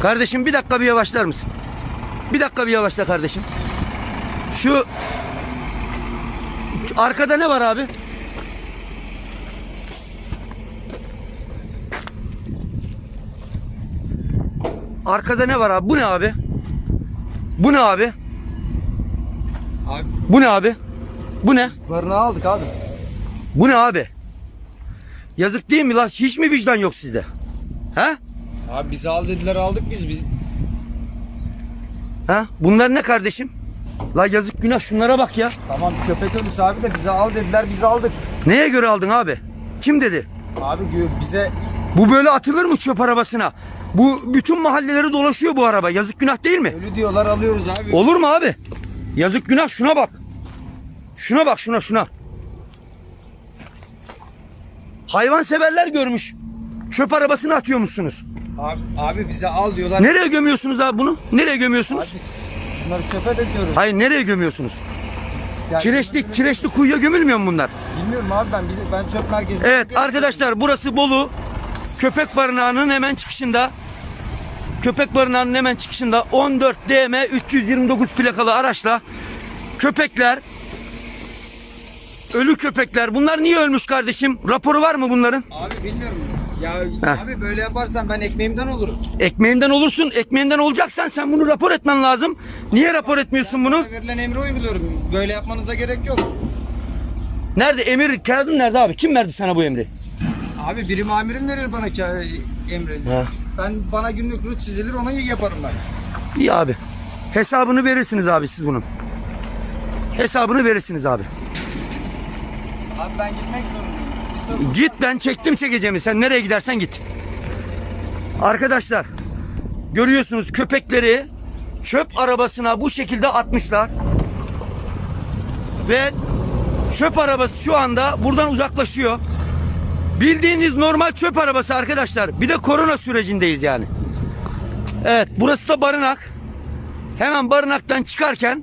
Kardeşim bir dakika bir yavaşlar mısın? Bir dakika bir yavaşla kardeşim. Şu arkada ne var abi? Arkada ne var abi? Bu ne abi? Bu ne abi? Abi Bu ne abi? Bu ne? barınağı aldık abi. Bu ne abi? Yazık değil mi lan? Hiç mi vicdan yok sizde? He? Abi bizi al dediler aldık biz. biz... Ha? Bunlar ne kardeşim? La yazık günah şunlara bak ya. Tamam köpek ölüsü abi de bize al dediler biz aldık. Neye göre aldın abi? Kim dedi? Abi bize Bu böyle atılır mı çöp arabasına? Bu bütün mahalleleri dolaşıyor bu araba. Yazık günah değil mi? ölü diyorlar alıyoruz abi. Olur mu abi? Yazık günah şuna bak. Şuna bak şuna şuna. Hayvan severler görmüş. Çöp arabasına atıyormuşsunuz. Abi, abi bize al diyorlar. Nereye gömüyorsunuz abi bunu? Nereye Abi gömüyorsunuz? biz bunları çöpe döküyoruz. Hayır nereye gömüyorsunuz? Yani Kireçli, kireçli kuyuya gömülmüyor mu bunlar? Bilmiyorum abi ben bize ben çöp merkezinde. Evet arkadaşlar burası Bolu. Köpek barınağının hemen çıkışında. Köpek barınağının hemen çıkışında 14 DM 329 plakalı araçla köpekler ölü köpekler. Bunlar niye ölmüş kardeşim? Raporu var mı bunların? Abi bilmiyorum. Ya Heh. abi böyle yaparsan ben ekmeğimden olurum. Ekmeğinden olursun. Ekmeğinden olacaksan sen bunu rapor etmen lazım. Niye rapor etmiyorsun bunu? Verilen emri uyguluyorum. Böyle yapmanıza gerek yok. Nerede emir kağıdın nerede abi? Kim verdi sana bu emri? Abi birim amirim verir bana ka- emrini. Ha. Ben bana günlük rut çizilir onu yaparım ben. İyi abi. Hesabını verirsiniz abi siz bunun. Hesabını verirsiniz abi. Abi ben gitmek zorundayım. Git ben çektim çekeceğimi. Sen nereye gidersen git. Arkadaşlar görüyorsunuz köpekleri çöp arabasına bu şekilde atmışlar. Ve çöp arabası şu anda buradan uzaklaşıyor. Bildiğiniz normal çöp arabası arkadaşlar. Bir de korona sürecindeyiz yani. Evet burası da barınak. Hemen barınaktan çıkarken